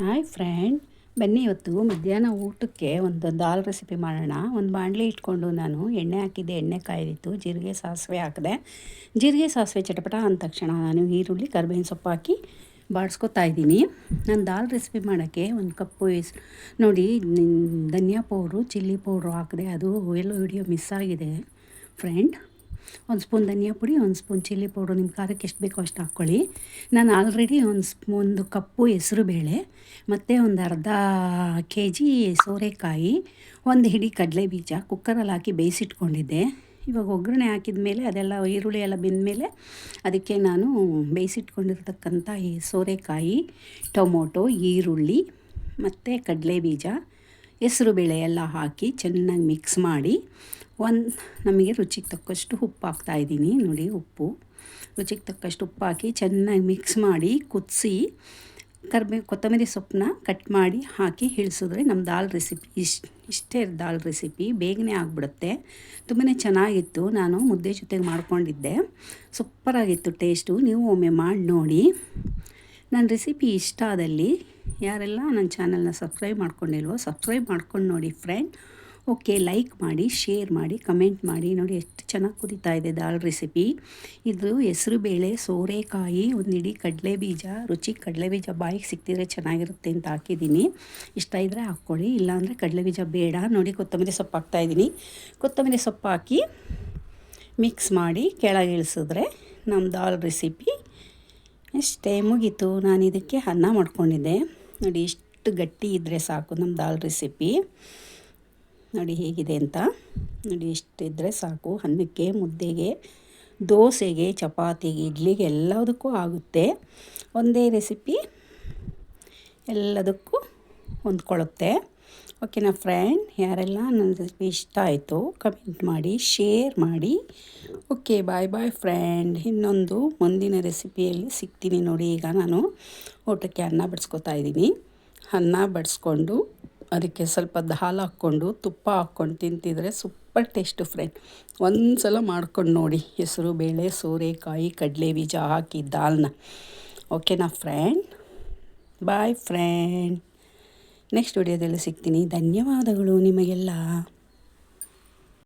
Hi friend ಬನ್ನಿ ಇವತ್ತು ಮಧ್ಯಾಹ್ನ ಊಟಕ್ಕೆ ಒಂದು ದಾಲ್ ರೆಸಿಪಿ ಮಾಡೋಣ. ಒಂದು ಬಾಣಲಿ ಇಟ್ಕೊಂಡು ನಾನು ಎಣ್ಣೆ ಹಾಕಿದ್ದೆ, ಎಣ್ಣೆ ಕಾಯ್ದಿತ್ತು, ಜೀರಿಗೆ, ಸಾಸಿವೆ ಹಾಕಿದೆ. ಜೀರಿಗೆ, ಸಾಸಿವೆ ಚಟಪಟ ಅಂದ ತಕ್ಷಣ ನಾನು ಈರುಳ್ಳಿ, ಕರ್ಬೇವಿನ ಸೊಪ್ಪು ಹಾಕಿ ಬಾಡಿಸ್ಕೊತಾ ಇದ್ದೀನಿ. ನಾನು ದಾಲ್ ರೆಸಿಪಿ ಮಾಡೋಕ್ಕೆ ಒಂದು ಕಪ್ಪು ನೋಡಿ ಧನಿಯಾ ಪೌಡ್ರು, ಚಿಲ್ಲಿ ಪೌಡ್ರು ಹಾಕಿದೆ. ಅದು ಎಲ್ಲೋ ವಿಡಿಯೋ ಮಿಸ್ ಆಗಿದೆ. ಫ್ರೆಂಡ್ ಒಂದು ಸ್ಪೂನ್ ಧನಿಯಾ ಪುಡಿ, ಒಂದು ಸ್ಪೂನ್ ಚಿಲ್ಲಿ ಪೌಡ್ರು. ನಿಮ್ಮ ಖಾರಕ್ಕೆ ಎಷ್ಟು ಬೇಕೋ ಅಷ್ಟು ಹಾಕ್ಕೊಳ್ಳಿ. ನಾನು ಆಲ್ರೆಡಿ ಒಂದು ಸ್ಪೂ ಒಂದು ಕಪ್ಪು ಹೆಸರು ಬೇಳೆ, ಮತ್ತು ಒಂದು ಅರ್ಧ ಕೆ ಜಿ ಸೋರೆಕಾಯಿ, ಒಂದು ಹಿಡಿ ಕಡಲೆ ಬೀಜ ಕುಕ್ಕರಲ್ಲಿ ಹಾಕಿ ಬೇಯಿಸಿಟ್ಕೊಂಡಿದ್ದೆ. ಇವಾಗ ಒಗ್ಗರಣೆ ಹಾಕಿದ ಮೇಲೆ ಅದೆಲ್ಲ ಈರುಳ್ಳಿ ಎಲ್ಲ ಬೆಂದಮೇಲೆ ಅದಕ್ಕೆ ನಾನು ಬೇಯಿಸಿಟ್ಕೊಂಡಿರ್ತಕ್ಕಂಥ ಈ ಸೋರೆಕಾಯಿ, ಟೊಮೊಟೊ, ಈರುಳ್ಳಿ, ಮತ್ತು ಕಡಲೆ ಬೀಜ, ಹೆಸರು ಬೇಳೆ ಎಲ್ಲ ಹಾಕಿ ಚೆನ್ನಾಗಿ ಮಿಕ್ಸ್ ಮಾಡಿ ಒಂದು ನಮಗೆ ರುಚಿಗೆ ತಕ್ಕಷ್ಟು ಉಪ್ಪು ಹಾಕ್ತಾಯಿದ್ದೀನಿ ನೋಡಿ, ಉಪ್ಪು. ರುಚಿಗೆ ತಕ್ಕಷ್ಟು ಉಪ್ಪು ಹಾಕಿ ಚೆನ್ನಾಗಿ ಮಿಕ್ಸ್ ಮಾಡಿ, ಕುದಿಸಿ, ಕರ್ಬೇ, ಕೊತ್ತಂಬರಿ ಸೊಪ್ಪನ್ನ ಕಟ್ ಮಾಡಿ ಹಾಕಿ ಇಳಿಸಿದ್ರೆ ನಮ್ಮ ದಾಲ್ ರೆಸಿಪಿ ಇಷ್ಟು ಇಷ್ಟೇ ದಾಲ್ ರೆಸಿಪಿ ಬೇಗನೆ ಆಗಿಬಿಡುತ್ತೆ. ತುಂಬಾ ಚೆನ್ನಾಗಿತ್ತು. ನಾನು ಮುದ್ದೆ ಜೊತೆಗೆ ಮಾಡ್ಕೊಂಡಿದ್ದೆ. ಸೂಪರಾಗಿತ್ತು ಟೇಸ್ಟು ನೀವು ಒಮ್ಮೆ ಮಾಡಿ ನೋಡಿ. ನನ್ನ ರೆಸಿಪಿ ಇಷ್ಟ ಆದಲ್ಲಿ ಯಾರೆಲ್ಲ ನನ್ನ ಚಾನಲ್ನ ಸಬ್ಸ್ಕ್ರೈಬ್ ಮಾಡ್ಕೊಂಡಿಲ್ವೋ ಸಬ್ಸ್ಕ್ರೈಬ್ ಮಾಡ್ಕೊಂಡು ನೋಡಿ ಫ್ರೆಂಡ್ ಓಕೆ, ಲೈಕ್ ಮಾಡಿ, ಶೇರ್ ಮಾಡಿ, ಕಮೆಂಟ್ ಮಾಡಿ. ನೋಡಿ, ಎಷ್ಟು ಚೆನ್ನಾಗಿ ಕುದೀತಾ ಇದೆ ದಾಲ್ ರೆಸಿಪಿ. ಇದು ಹೆಸರು ಬೇಳೆ, ಸೋರೆಕಾಯಿ, ಒಂದು ಇಡೀ ಕಡಲೆ ಬೀಜ, ರುಚಿ ಕಡಲೆ ಬೀಜ ಬಾಯಿಗೆ ಸಿಕ್ತಿದ್ರೆ ಚೆನ್ನಾಗಿರುತ್ತೆ ಅಂತ ಹಾಕಿದ್ದೀನಿ. ಇಷ್ಟ ಇದ್ದರೆ ಹಾಕ್ಕೊಳ್ಳಿ, ಇಲ್ಲಾಂದರೆ ಕಡಲೆ ಬೀಜ ಬೇಡ. ನೋಡಿ, ಕೊತ್ತಂಬರಿ ಸೊಪ್ಪು ಹಾಕ್ತಾಯಿದ್ದೀನಿ ಕೊತ್ತಂಬರಿ ಸೊಪ್ಪು ಹಾಕಿ ಮಿಕ್ಸ್ ಮಾಡಿ ಕೆಳಗೆ ಇಳಿಸಿದ್ರೆ ನಮ್ಮ ದಾಲ್ ರೆಸಿಪಿ ಇಷ್ಟೇ ಮುಗೀತು. ನಾನು ಇದಕ್ಕೆ ಅನ್ನ ಮಾಡ್ಕೊಂಡಿದ್ದೆ. ನೋಡಿ, ಇಷ್ಟು ಗಟ್ಟಿ ಇದ್ದರೆ ಸಾಕು ನಮ್ಮ ದಾಲ್ ರೆಸಿಪಿ. ನೋಡಿ ಹೇಗಿದೆ ಅಂತ. ನೋಡಿ ಇಷ್ಟಿದ್ದರೆ ಸಾಕು. ಅನ್ನಕ್ಕೆ ಮುದ್ದೆಗೆ, ದೋಸೆಗೆ, ಚಪಾತಿಗೆ, ಇಡ್ಲಿಗೆ ಎಲ್ಲದಕ್ಕೂ ಆಗುತ್ತೆ. ಒಂದೇ ರೆಸಿಪಿ ಎಲ್ಲದಕ್ಕೂ ಹೊಂದ್ಕೊಳ್ಳುತ್ತೆ. ಓಕೆನಾ ಫ್ರೆಂಡ್? ಯಾರೆಲ್ಲ ನನ್ನ ರೆಸಿಪಿ ಇಷ್ಟ ಆಯಿತು ಕಮೆಂಟ್ ಮಾಡಿ, ಶೇರ್ ಮಾಡಿ. Okay, bye bye friend. ಇನ್ನೊಂದು ಮುಂದಿನ ರೆಸಿಪಿಯಲ್ಲಿ ಸಿಗ್ತೀನಿ ನೋಡಿ. ಈಗ ನಾನು ಊಟಕ್ಕೆ ಅನ್ನ ಬಡಿಸ್ಕೊತಾ ಇದ್ದೀನಿ. ಅನ್ನ ಬಡಿಸ್ಕೊಂಡು ಅದಕ್ಕೆ ಸ್ವಲ್ಪ ಹಾಲು ಹಾಕ್ಕೊಂಡು, ತುಪ್ಪ ಹಾಕ್ಕೊಂಡು ತಿಂತಿದ್ರೆ ಸೂಪರ್ ಟೇಸ್ಟು ಫ್ರೆಂಡ್. ಒಂದು ಸಲ ಮಾಡ್ಕೊಂಡು ನೋಡಿ, ಹೆಸರು, ಬೇಳೆ, ಸೋರೆಕಾಯಿ, ಕಡಲೆ ಬೀಜ ಹಾಕಿ ದಾಲ್ನ. ಓಕೆನಾ ಫ್ರೆಂಡ್? Boy friend. ನೆಕ್ಸ್ಟ್ ವಿಡಿಯೋದಲ್ಲಿ ಸಿಗ್ತೀನಿ. ಧನ್ಯವಾದಗಳು ನಿಮಗೆಲ್ಲ.